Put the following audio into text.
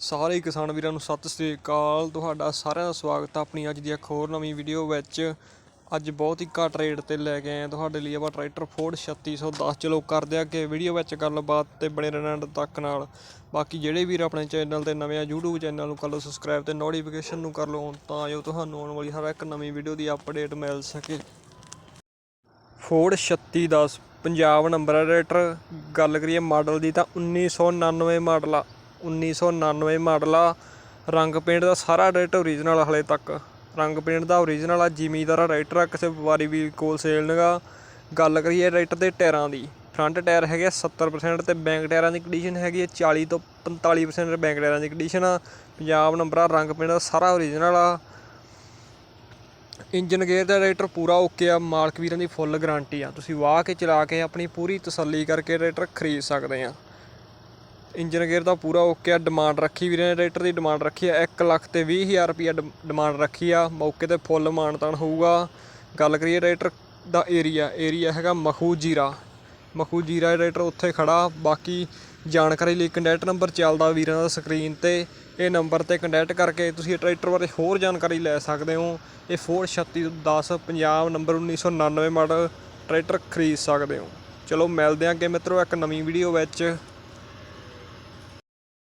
ਸਾਰੇ ਕਿਸਾਨ ਵੀਰਾਂ ਨੂੰ ਸਤਿ ਸ੍ਰੀ ਅਕਾਲ। ਤੁਹਾਡਾ ਸਾਰਿਆਂ ਦਾ ਸਵਾਗਤ ਹੈ ਆਪਣੀ ਅੱਜ ਦੀ ਇੱਕ ਹੋਰ ਨਵੀਂ ਵੀਡੀਓ ਵਿੱਚ। ਅੱਜ ਬਹੁਤ ਹੀ ਘੱਟ ਰੇਟ ਤੇ ਲੈ ਕੇ ਆਏ ਹਾਂ ਤੁਹਾਡੇ ਲਈ ਆਪਾਂ ਟਰੈਕਟਰ ਫੋਰਡ 3610 ਚਲੋ ਕਰਦੇ ਹਾਂ ਕਿ ਵੀਡੀਓ ਵਿੱਚ ਗੱਲਬਾਤ ਤੇ ਬਣੇ ਰਹਿਣ ਤੱਕ ਨਾਲ। ਬਾਕੀ ਜਿਹੜੇ ਵੀਰ ਆਪਣੇ ਚੈਨਲ ਤੇ ਨਵੇਂ ਆ, YouTube ਚੈਨਲ ਨੂੰ ਕਰ ਲਓ ਸਬਸਕ੍ਰਾਈਬ ਤੇ ਨੋਟੀਫਿਕੇਸ਼ਨ ਨੂੰ ਕਰ ਲਓ, ਤਾਂ ਜੋ ਤੁਹਾਨੂੰ ਆਉਣ ਵਾਲੀ ਹਰ ਇੱਕ ਨਵੀਂ ਵੀਡੀਓ ਦੀ ਅਪਡੇਟ ਮਿਲ ਸਕੇ। ਫੋਰਡ 3610 ਪੰਜਾਬ ਨੰਬਰ ਹੈ ਗੱਲ ਕਰੀਏ ਮਾਡਲ ਦੀ ਤਾਂ 1999 ਮਾਡਲ ਆ। 1999 ਮਾਡਲ ਆ। ਰੰਗ ਪੇਂਟ ਦਾ ਸਾਰਾ ਟਰੈਕਟਰ ਓਰੀਜਨਲ ਹਲੇ ਤੱਕ। ਰੰਗ ਪੇਂਟ ਦਾ ਓਰੀਜਨਲ ਆ ਜ਼ਿਮੀਦਾਰਾ ਰਾਈਟਰ ਆ, ਕਿਸੇ ਵਪਾਰੀ ਵੀ ਕੋਲ ਸੇਲ ਨਗਾ। ਗੱਲ ਕਰੀਏ ਰਾਈਟਰ ਦੇ ਟਾਇਰਾਂ ਦੀ। ਫਰੰਟ ਟਾਇਰ ਹੈਗੇ ਆ 70% ਤੇ ਬੈਂਕ ਟਾਇਰਾਂ ਦੀ ਕੰਡੀਸ਼ਨ ਹੈਗੀ ਹੈ 40 ਤੋਂ 45% ਬੈਂਕ ਟਾਇਰਾਂ ਦੀ ਕੰਡੀਸ਼ਨ ਆ। ਪੰਜਾਬ ਨੰਬਰ ਆ, ਰੰਗ ਪੇਂਟ ਦਾ ਸਾਰਾ ਓਰੀਜਨਲ ਆ। ਇੰਜਨ ਗੇਅਰ ਦਾ ਰਾਈਟਰ ਪੂਰਾ ਓਕੇ ਆ, ਮਾਲਕ ਵੀਰਾਂ ਦੀ ਫੁੱਲ ਗਾਰੰਟੀ ਆ। ਤੁਸੀਂ ਵਾਹ ਕੇ ਚਲਾ ਕੇ ਆਪਣੀ ਪੂਰੀ ਤਸੱਲੀ ਕਰਕੇ ਰਾਈਟਰ ਖਰੀਦ ਸਕਦੇ ਆ। ਇੰਜਨ ਗੇਅਰ ਦਾ ਪੂਰਾ ਓਕੇ ਆ ਡਿਮਾਂਡ ਰੱਖੀ ਵੀਰਾਂ ਨੇ ਟਰੈਕਟਰ ਦੀ ਡਿਮਾਂਡ ਰੱਖੀ ਆ 1 ਲੱਖ ਤੇ 20000 ਰੁਪਿਆ ਡਿਮਾਂਡ ਰੱਖੀ ਆ, ਮੌਕੇ ਤੇ ਫੁੱਲ ਮਾਨਤਾਨ ਹੋਊਗਾ। ਗੱਲ ਕਰੀਏ ਟਰੈਕਟਰ ਦਾ ਏਰੀਆ ਏਰੀਆ ਹੈਗਾ ਮਖੂ ਜੀਰਾ। ਮਖੂ ਜੀਰਾ ਟਰੈਕਟਰ ਉੱਥੇ ਖੜਾ, ਬਾਕੀ ਜਾਣਕਾਰੀ ਲਈ ਕੰਟੈਕਟ ਨੰਬਰ ਚੱਲਦਾ ਵੀਰਾਂ ਦਾ ਸਕਰੀਨ ਤੇ। ਇਹ ਨੰਬਰ ਤੇ ਕੰਟੈਕਟ ਕਰਕੇ ਤੁਸੀਂ ਟਰੈਕਟਰ ਬਾਰੇ ਹੋਰ ਜਾਣਕਾਰੀ ਲੈ ਸਕਦੇ ਹੋ। ਇਹ four 3610 Punjab number 1999 model tractor ਖਰੀਦ ਸਕਦੇ ਹੋ। ਚਲੋ ਮਿਲਦੇ ਆਂ ਕਿ ਮਿੱਤਰੋ ਇੱਕ ਨਵੀਂ ਵੀਡੀਓ ਵਿੱਚ।